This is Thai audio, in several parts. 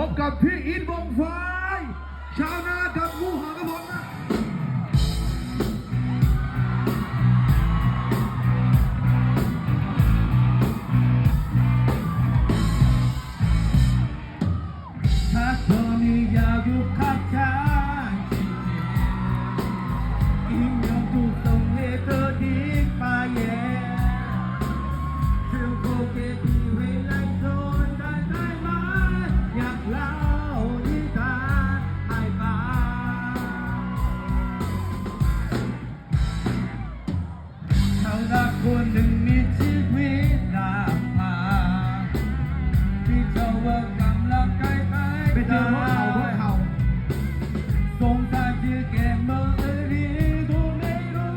พบกับพี่อินวงไฟชาวนากับงูห่ากระผมนะถ้าเธอมีอยากอยู่ข้า คนหนึ่งมีชีวิตลำพังที่เจ้าว่ากำลังใกล้ไปไปเจอหัวเข่าหัวเข่าสงสารที่แกเมื่อรีดูไม่รู้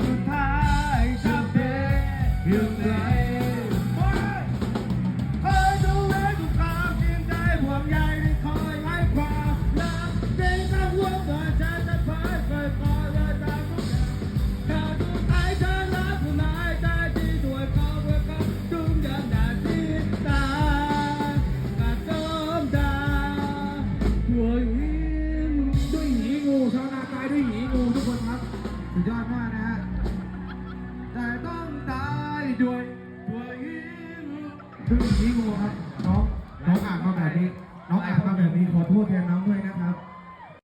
สุดท้ายจะเป็นอย่างไร ด้วยหนีงูทุกคนครับสุดยอดมากนะฮะแต่ต้องตายด้วยด้วยยิ้มด้วยหนีงูครับน้องน้องอ่านมาแบบนี้ น้องอ่านมาแบบนี้ขอโทษแทนน้องด้วยนะ